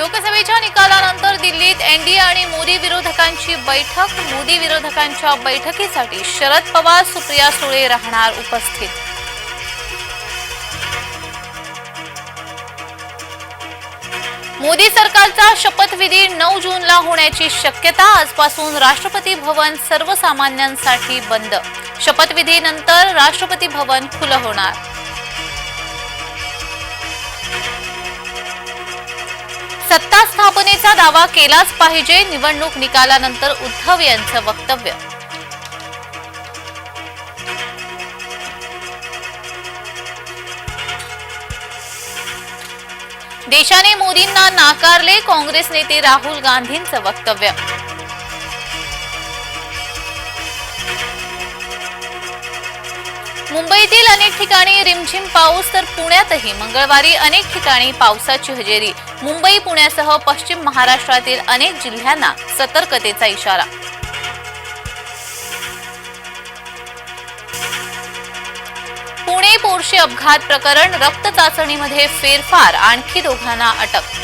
लोकसभेच्या निकालानंतर दिल्लीत एनडीए आणि मोदी विरोधकांची बैठक. मोदी विरोधकांच्या बैठकीसाठी शरद पवार सुप्रिया सुळे राहणार उपस्थित. मोदी सरकारचा शपथविधी नऊ जूनला होण्याची शक्यता. आजपासून राष्ट्रपती भवन सर्वसामान्यांसाठी बंद. शपथविधीनंतर राष्ट्रपती भवन खुलं होणार. सत्ता स्थापनेचा दावा केलाच पाहिजे. निवडणूक निकालानंतर उद्धव यांचं वक्तव्य. देशाने मोदींना नाकारले काँग्रेस नेते राहुल गांधींचं वक्तव्य. मुंबईतील अनेक ठिकाणी रिमझिम पाऊस तर पुण्यातही मंगळवारी अनेक ठिकाणी पावसाची हजेरी. मुंबई पुण्यासह पश्चिम महाराष्ट्रातील अनेक जिल्ह्यांना सतर्कतेचा इशारा. पुणे पोर्शी अपघात प्रकरण रक्त चाचणीमध्ये फेरफार आणखी दोघांना अटक